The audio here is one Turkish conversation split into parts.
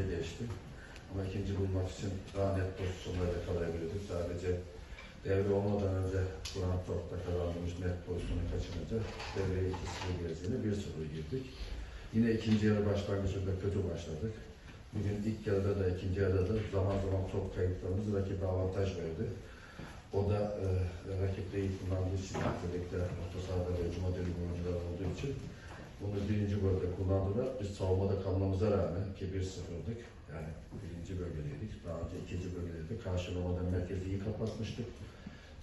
ikinciye geçti. Ama ikinci bulmak için daha net pozisyonları yakalayabilirdik. Sadece devre olmadan önce Kur'an topta kazandığımız net pozisyonu kaçırınca devreye 2-0 gerisiyle 1-0 girdik. Yine ikinci yarı başlangıcında kötü başladık. Bugün ilk yarıda da ikinci yarıda da zaman zaman top kayıplarımız rakibe avantaj verdi. O da e, rakip de iyi kullandığı için, özellikle orta sahada ve hücuma dönük oyuncular olduğu için bunu birinci bölge kullandılar. Biz savunmada kalmamıza rağmen ki 1-0'dık. Yani birinci bölgedeydik. Daha önce ikinci bölgedeydik. Karşılamadan merkezi iyi kapatmıştık.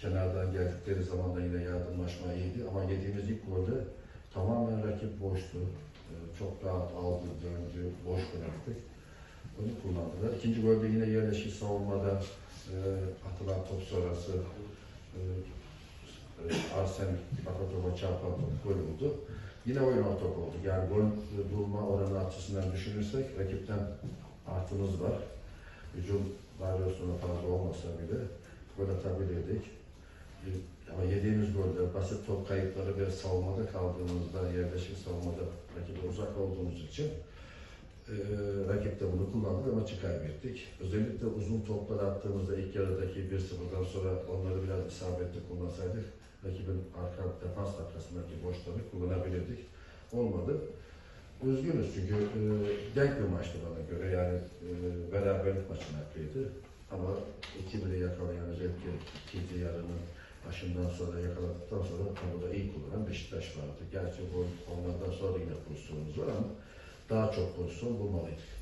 Kenardan geldikleri zaman da yine yardımlaşma iyiydi. Ama yediğimiz ilk golde tamamen rakip boştu. Ee, Çok rahat aldı, döndü, boş bıraktık. Onu kullandılar. İkinci golde yine yerleşik savunmada e, atılan top sonrası e, Arsen Bakatova çarpan top gol oldu. Yine oyun top oldu. Yani gol bulma oranı açısından düşünürsek rakipten artımız var. Hücum varyasyonu fazla olmasa bile gol atabilirdik. Ama yediğimiz goller, basit top kayıpları ve savunmada kaldığımızda, yerleşik savunmada rakibe uzak olduğumuz için e, rakip de bunu kullandı ve maçı kaybettik. Özellikle uzun toplar attığımızda ilk yarıdaki 1-0'dan sonra onları biraz isabetli kullansaydık rakibin arka defans arkasındaki boşları kullanabilirdik. Olmadı. Üzgünüz çünkü e, denk bir maçtı bana göre yani e, beraberlik maçın hakkıydı. Ama 2-1'i yakalayan özellikle ikinci yarının başından sonra yakaladıktan sonra tabuda iyi kullanan Beşiktaş vardı. Gerçi gol onlardan sonra yine pozisyonumuz var ama daha çok pozisyon bulmalıydık.